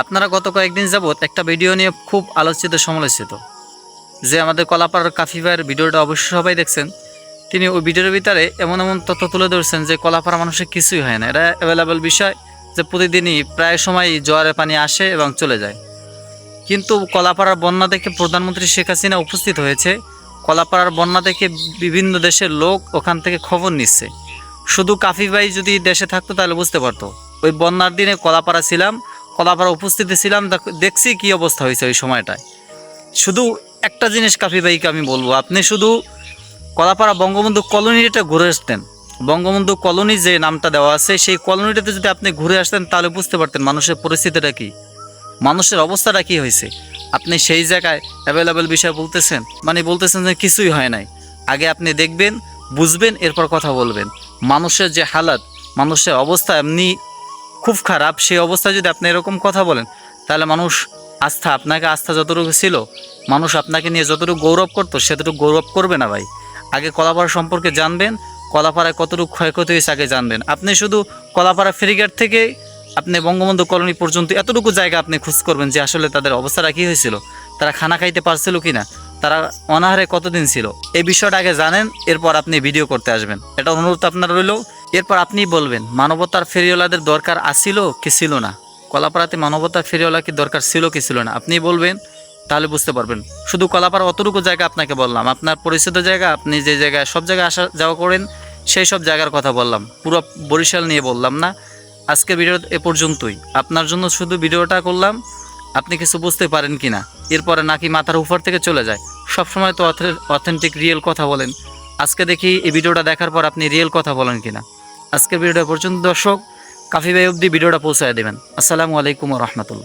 আপনারা গত কয়েকদিন যাবৎ একটা ভিডিও নিয়ে খুব আলোচিত সমালোচিত। যে আমাদের কলাপাড়ার কাফি ভাইয়ের ভিডিওটা অবশ্যই সবাই দেখছেন। তিনি ওই ভিডিওর ভিতরে এমন এমন তথ্য তুলে ধরছেন যে কলাপাড়া মানুষের কিছুই হয় না। এটা অ্যাভেলেবেল বিষয় যে প্রতিদিনই প্রায় সময় জোয়ারের পানি আসে এবং চলে যায়। কিন্তু কলাপাড়ার বন্যা দেখে প্রধানমন্ত্রী শেখ হাসিনা উপস্থিত হয়েছে। কলাপাড়ার বন্যা দেখে বিভিন্ন দেশের লোক ওখান থেকে খবর নিচ্ছে। শুধু কাফি ভাই যদি দেশে থাকতো তাহলে বুঝতে পারতো। ওই বন্যার দিনে কলাপাড়া ছিলাম কলাপাড়া উপস্থিতি ছিলাম, দেখ- দেখছি কি অবস্থা হয়েছে ওই সময়টায়। শুধু একটা জিনিস কাফি ভাইকে আমি বলব, আপনি শুধু কলাপাড়া বঙ্গবন্ধু কলোনিটা ঘুরে আসতেন। বঙ্গবন্ধু কলোনি যে নামটা দেওয়া আছে, সেই কলোনিটাতে যদি আপনি ঘুরে আসতেন, তাহলে বুঝতে পারতেন মানুষের পরিস্থিতিটা কি, মানুষের অবস্থাটা কি হয়েছে। আপনি সেই জায়গায় অ্যাভেলেবেল বিষয় বলতেছেন মানে বলতেছেন যে কিছুই হয় নাই। আগে আপনি দেখবেন, বুঝবেন, এরপর কথা বলবেন। মানুষের যে হালাত, মানুষের অবস্থা এমনি খুব খারাপ, সেই অবস্থায় যদি আপনি এরকম কথা বলেন, তাহলে মানুষ আস্থা, আপনাকে আস্থা যতটুকু ছিল, মানুষ আপনাকে নিয়ে যতটুকু গৌরব করতো, সেতটুকু গৌরব করবে না ভাই। আগে কলাপাড়া সম্পর্কে জানবেন, কলাপাড়ায় কতটুকু ক্ষয়ক্ষতি হয়েছে আগে জানবেন। আপনি শুধু কলাপাড়া ফেরিঘাট থেকে আপনি বঙ্গবন্ধু কলোনি পর্যন্ত এতটুকু জায়গা আপনি খোঁজ করবেন যে আসলে তাদের অবস্থাটা কী হয়েছিল। তারা খানা খাইতে পারছিল কি না তারা অনাহারে কতদিন ছিল, এই বিষয়টা আগে জানেন, এরপর আপনি ভিডিও করতে আসবেন। এটা অনুরোধ আপনার রইল। এরপর আপনি বলবেন, মানবতার ফেরিওয়ালাদের দরকার আসছিল কি ছিল না? কলাপাড়াতে মানবতার ফেরিওয়ালা কি দরকার ছিল কি ছিল না? আপনি বলবেন, তাহলে বুঝতে পারবেন। শুধু কলাপাড়া অতটুকু জায়গা আপনাকে বললাম। আপনার পরিচিত জায়গা, আপনি যে জায়গায়, সব জায়গায় আসা যাওয়া করেন, সেই সব জায়গার কথা বললাম। পুরো বরিশাল নিয়ে বললাম না। আজকে ভিডিও এ পর্যন্তই। আপনার জন্য শুধু ভিডিওটা করলাম, আপনি কিছু বুঝতে পারেন কি না এরপরে নাকি মাথার উপর থেকে চলে যায়। সবসময় তো অথেন্টিক রিয়েল কথা বলেন। আজকে দেখি এই ভিডিওটা দেখার পর আপনি রিয়েল কথা বলেন কিনা। আজকের ভিডিওটা পর্যন্ত দর্শক কাফি ভাই অব্দি ভিডিওটা পৌঁছায় দেবেন। আসসালামু আলাইকুম রহমতুল্লাহ।